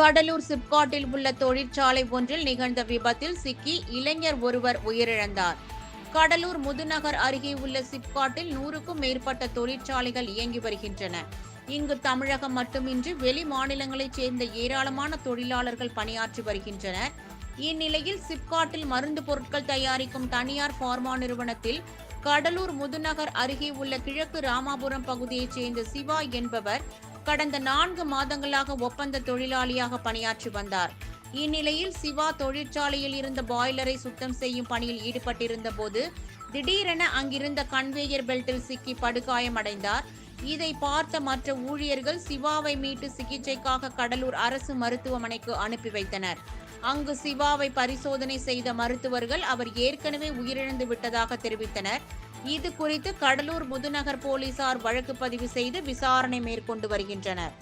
கடலூர் சிப்காட்டில் உள்ள தொழிற்சாலை ஒன்றில் நிகழ்ந்த விபத்தில் சிக்கி இளைஞர் ஒருவர் உயிரிழந்தார். கடலூர் முதுநகர் அருகே உள்ள சிப்காட்டில் நூறுக்கும் மேற்பட்ட தொழிற்சாலைகள் இயங்கி வருகின்றன. இங்கு தமிழகம் மட்டுமின்றி வெளி மாநிலங்களைச் சேர்ந்த ஏராளமான தொழிலாளர்கள் பணியாற்றி வருகின்றனர். இந்நிலையில் சிப்காட்டில் மருந்து பொருட்கள் தயாரிக்கும் தனியார் பார்மா நிறுவனத்தில் கடலூர் முதுநகர் அருகே உள்ள கிழக்கு ராமாபுரம் பகுதியைச் சேர்ந்த சிவா என்பவர் கடந்த நான்கு மாதங்களாக ஒப்பந்த தொழிலாளியாக பணியாற்றி வந்தார். இந்நிலையில் சிவா தொழிற்சாலையில் இருந்த பாய்லரை சுத்தம் செய்யும் பணியில் ஈடுபட்டிருந்த போது திடீரென அங்கிருந்த கன்வேயர் பெல்ட்டில் சிக்கி படுகாயமடைந்தார் இதை பார்த்த மற்ற ஊழியர்கள் சிவாவை மீட்டு சிகிச்சைக்காக கடலூர் அரசு மருத்துவமனைக்கு அனுப்பி வைத்தனர். அங்கு சிவாவை பரிசோதனை செய்த மருத்துவர்கள் அவர் ஏற்கனவே உயிரிழந்து விட்டதாக தெரிவித்தனர். இது குறித்து கடலூர் முதுநகர் போலீசார் வழக்கு பதிவு செய்து விசாரணை மேற்கொண்டு வருகின்றனர்.